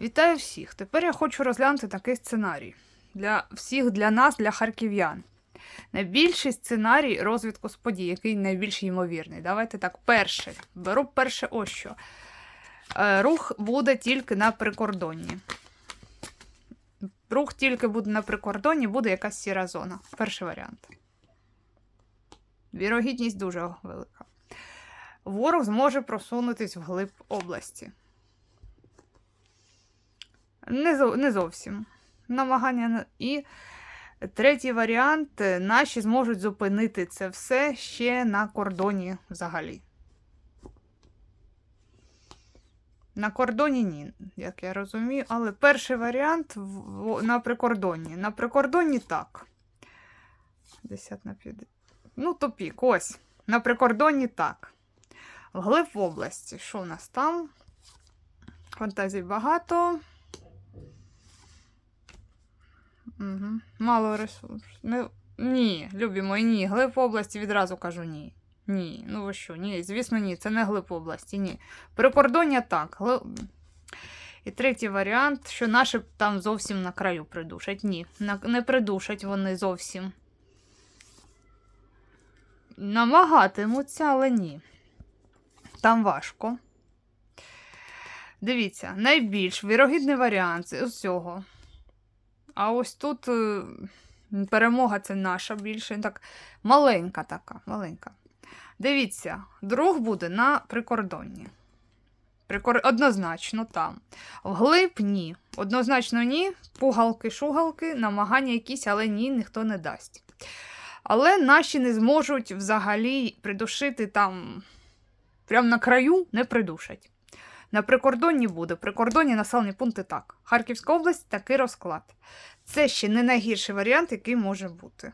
Вітаю всіх! Тепер я хочу розглянути такий сценарій. Для всіх, для нас, для харків'ян. Найбільший сценарій розвитку з подій, який найбільш ймовірний. Давайте так, перший. Беру перше ось що. Е, Рух буде тільки на прикордонні. Рух тільки буде на прикордонні, буде якась сіра зона. Перший варіант. Вірогідність дуже велика. Ворог зможе просунутись вглиб області. Не, зо- не зовсім. Намагання. І третій варіант: е, наші зможуть зупинити це все ще на кордоні взагалі. На кордоні ні, як я розумію, але перший варіант в- в- на прикордонні. На прикордонні так. 50 на 50. Ну, топік, ось. На прикордонні так. Вглиб області. Що в нас там? Фантазій багато. Угу. Мало ресурсів. Не... Ні, любі мої, ні. Глиб області відразу кажу ні. Ні. Ну ви що, ні, звісно, ні. Це не глиб області, ні. Прикордоння так. Гли... І третій варіант, що наші там зовсім на краю придушать. Ні, не придушать вони зовсім. Намагатимуться, але ні. Там важко. Дивіться, найбільш вірогідний варіант з усього. А ось тут е, перемога це наша більше. Так, маленька така, маленька. Дивіться, друг буде на прикордонні. Прикор... Однозначно там. Вглиб ні. Однозначно ні. Пугалки, шугалки, намагання якісь, але ні, ніхто не дасть. Але наші не зможуть взагалі придушити там, прямо на краю не придушать. На прикордонні буде. Прикордонні населені пункти так. Харківська область такий розклад. Це ще не найгірший варіант, який може бути.